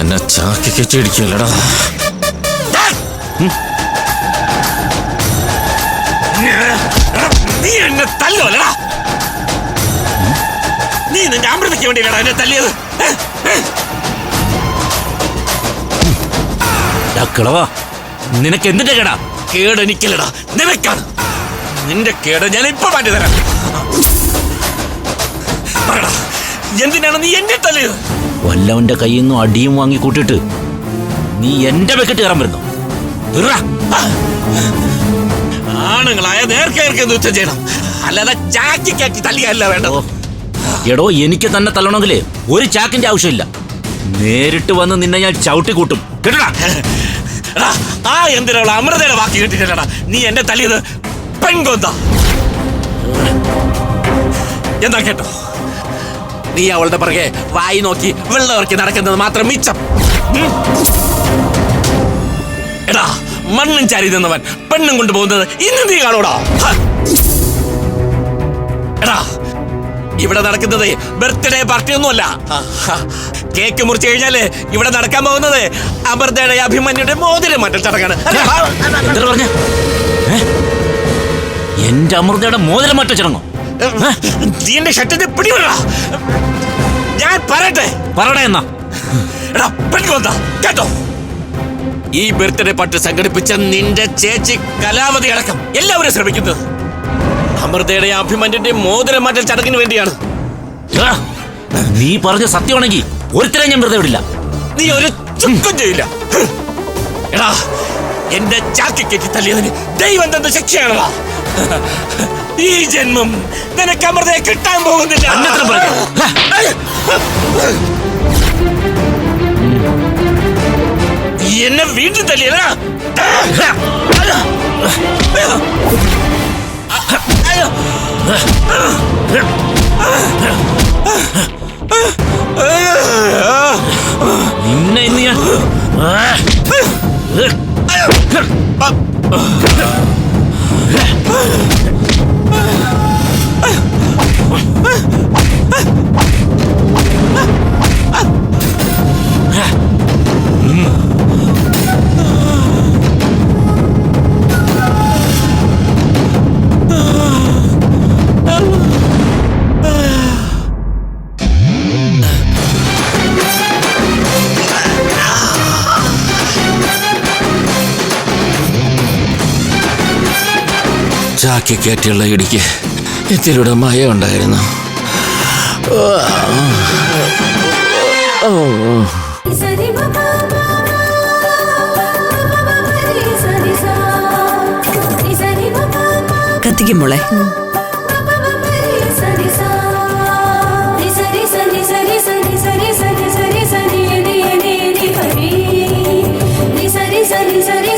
എന്നെ ചാക്കി കെട്ടിയിടിക്കല്ലടാ നീ എന്നെ തല്ലുവല്ലടാ. നീ നിന്റെ അമൃതയ്ക്ക് വേണ്ടിയില്ലടാ എന്നെ തല്ലിയത്. ടക്കളവാ കിളവാ. നിനക്ക് എന്തിന്റെ കേടാ? കേട് എനിക്കില്ലടാ നിനക്കാണ്. നിന്റെ കേട് ഞാൻ ഇപ്പൊ മാറ്റി തരാം എന്തിനാണ് നീ എന്നെ തല്ലിയത്? വല്ലവന്റെ കയ്യിൽ നിന്നും അടിയും വാങ്ങിക്കൂട്ടിട്ട് നീ എന്റെ വെക്കിട്ട് കയറാൻ വരുന്നു. ആണുങ്ങളായ നേർക്കെ നേർക്കെ യുദ്ധം ചെയ്യണം. അല്ലാതെ ചാക്കി തല്ലിയല്ല വേണ്ടോ എടോ എനിക്ക് തന്നെ തള്ളണമെങ്കിൽ ഒരു ചാക്കിന്റെ ആവശ്യമില്ല. നേരിട്ട് വന്ന് നിന്നെ ഞാൻ ചവിട്ടി കൂട്ടും കേട്ടടാ? ആ എന്തിനുള്ള അമൃതയുടെ വാക്ക് കേട്ടിട്ടില്ലടാ? നീ എന്നെ തല്ലിയത് പെൺകൊന്ത എന്താ കേട്ടോ? നീ അവളുടെ പുറകെ വായി നോക്കി വെള്ളവർക്ക് നടക്കുന്നത് മാത്രം മിച്ചം. എടാ മണ്ണും ചാരി നിന്നവൻ പെണ്ണും കൊണ്ടുപോകുന്നത് ഇന്ന് നീ കാണൂടാ. എടാ ഇവിടെ നടക്കുന്നത് ബർത്ത്ഡേ പാർട്ടി ഒന്നുമല്ല. കേക്ക് മുറിച്ചു കഴിഞ്ഞാൽ ഇവിടെ നടക്കാൻ പോകുന്നത് അമൃതയുടെ അഭിമന്യുടെ മോതിരം മാറ്റൽ ചടങ്ങാണ്. എന്റെ അമൃതയുടെ മോതിരം മാറ്റ ചടങ്ങോ? നീ എന്റെ ഷട്ടത്തെ പിടിവിടാ ഞാൻ പറയട്ടെ? പറയണേ എന്നാ. എടാ പെൺകൊന്ത കേട്ടോ? ഈ ബർത്ത്ഡേ പാർട്ടി സംഘടിപ്പിച്ച നിന്റെ ചേച്ചി കലാവതി അടക്കം എല്ലാവരും ശ്രമിക്കുന്നത്. അമൃതയുടെ അഭിമന്യന്റെ മോതിരം മാറ്റൽ ചടങ്ങിന് വേണ്ടിയാണ്. നീ പറഞ്ഞ സത്യമാണെങ്കിൽ ഒരുത്തരെ ഞാൻ വെറുതെ വിടില്ല. നീ ഒരു ചുക്കും ചെയ്യില്ല. എടാ എന്റെ ചാക്കി കെട്ടി തല്ലിയതിന് ദൈവം തന്ന ശിക്ഷയാണടാ. ഈ ജന്മം നിനക്ക് അമൃതയെ കിട്ടാൻ പോകുന്നില്ല. എന്നെ വീട്ടിൽ തല്ലിയല്ല. ചാക്കി കയറ്റിയുള്ള ഇടിക്ക് ഇത്തിരിയുടെ മയ ഉണ്ടായിരുന്നു ഓ കത്തിക്കും സരി സരി സരി